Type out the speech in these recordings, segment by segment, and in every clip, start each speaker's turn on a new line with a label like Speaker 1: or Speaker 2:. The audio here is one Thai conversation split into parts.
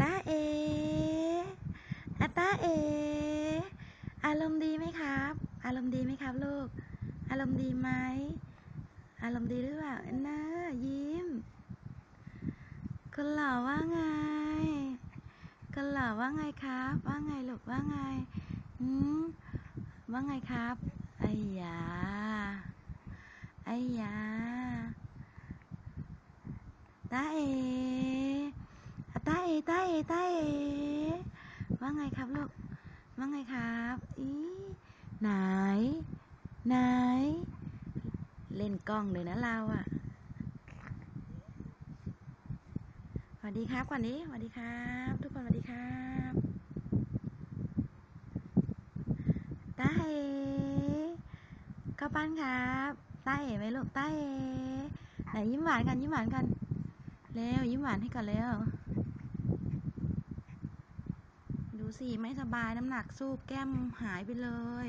Speaker 1: ตาเออะตาเอ อารมณ์ดีไหมครับ อารมณ์ดีไหมครับลูก อารมณ์ดีไหม อารมณ์ดีหรือเปล่าน่ายิ้มคนหล่อว่าไงคนหล่อว่าไงครับ ว่าไงลูกว่าไงหืมว่าไงครับไอ้ยาไอ้ยาตาเอ ตาเอตาเอตาเอว่าไงครับลูก ว่าไงครับอีไหน ไหน เล่นกล้องเลยนะเราอะสวัสดีครับก่อนนี้สวัสดีครับ ทุกคนสวัสดีครับตาเอข้าวปั้นครับตาเอไหมลูกตาเอไหนยิ้มหวานกันยิ้มหวานกันเร็วยิ้มหวานให้ก่อนเร็ว ดู สิไม่สบายน้ำหนักสู้แก้มหายไปเลย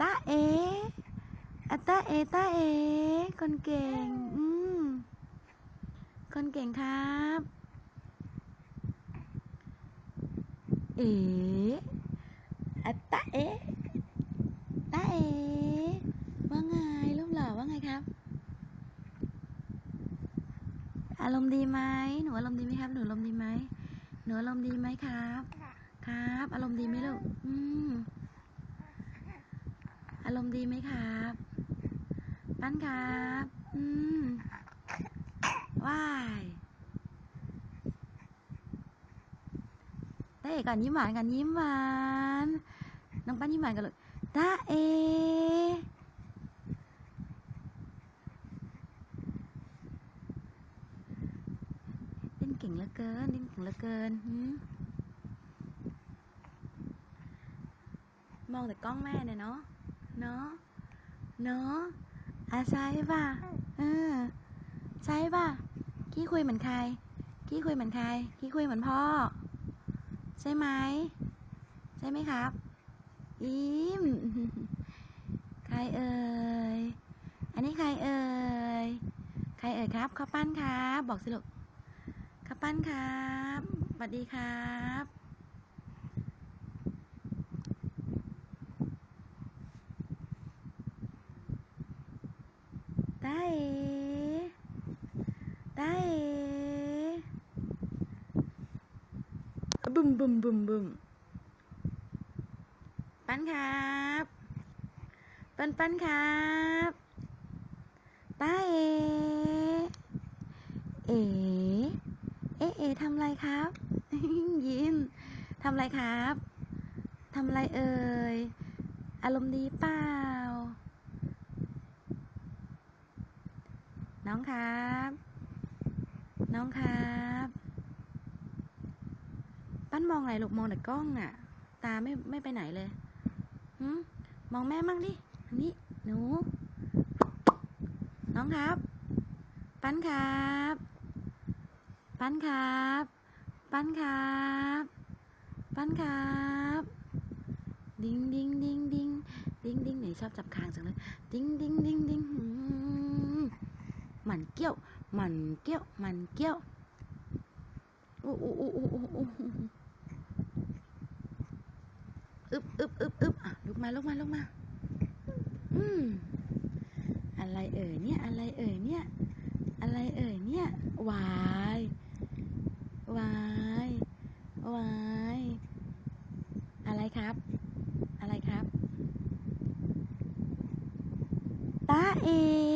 Speaker 1: ตาเออะตาเอตาเอ คนเก่ง อืม คนเก่งครับ เอ๋อะตาเอตาเอ ว่าไงรูปหล่อว่าไงครับ อารมณ์ดีไหมหนูอารมณ์ดีไหมครับ หนูอารมณ์ดีไหมครับ ครับ อารมณ์ดีไหมลูก อืม อารมณ์ดีไหมครับ ปั้นครับ อืมว้ายตาเอก่อนยิ้มหวานก่อนยิ้มหวาน น้องปั้นยิ้มหวานกันเลยตาเอ เก่งเหลือเกินเล่นเก่งเหลือเกินมองแต่กล้องแม่เนี่ยเนาะ เนาะ เนาะอาใช่ป่ะเออใช่ป่ะขี้คุยเหมือนใครขี้คุยเหมือนใครขี้คุยเหมือนพ่อ ใช่ไหม ใช่ไหมครับ ยิ้ม ใครเอ่ย อันนี้ใครเอ่ย ใครเอ่ยครับข้าวปั้นครับ บอกสิลูก ข้าปั้นครับสวัสดีครับตาเอตาเอบุมบุมบุมบุมปั้นครับ ปั้นปั้นครับตาเอเอ๋ เอ๊ะเอ๋ทำไรครับ ยิ้มทำไรครับทำไรเอ่ย อารมณ์ดีเปล่า น้องครับ น้องครับปั้นมองอะไรลูกมองแต่กล้องอะตาไม่ไม่ไปไหนเลยหืมมองแม่มั่งดิ อันนี้ หนู น้องครับ ปั้นครับ ปั้นครับ ปั้นครับ ปั้นครับ ดิ้งดิ้งดิ้งดิ้งดิ้งดิ้งไหนชอบจับคางจังเลย ดิ้งดิ้งดิ้งดิ้งหมันเกี้ยวหมันเกี้ยวหมันเกี้ยวอู้อู้อู้อู้อู้อึบอึบอึบอึบอะลุกมาลุกมาลุกมา อืมอะไรเอ่ยเนี่ย อะไรเอ่ยเนี่ย อะไรเอ่ยเนี่ยวายวายวายอะไรครับ อะ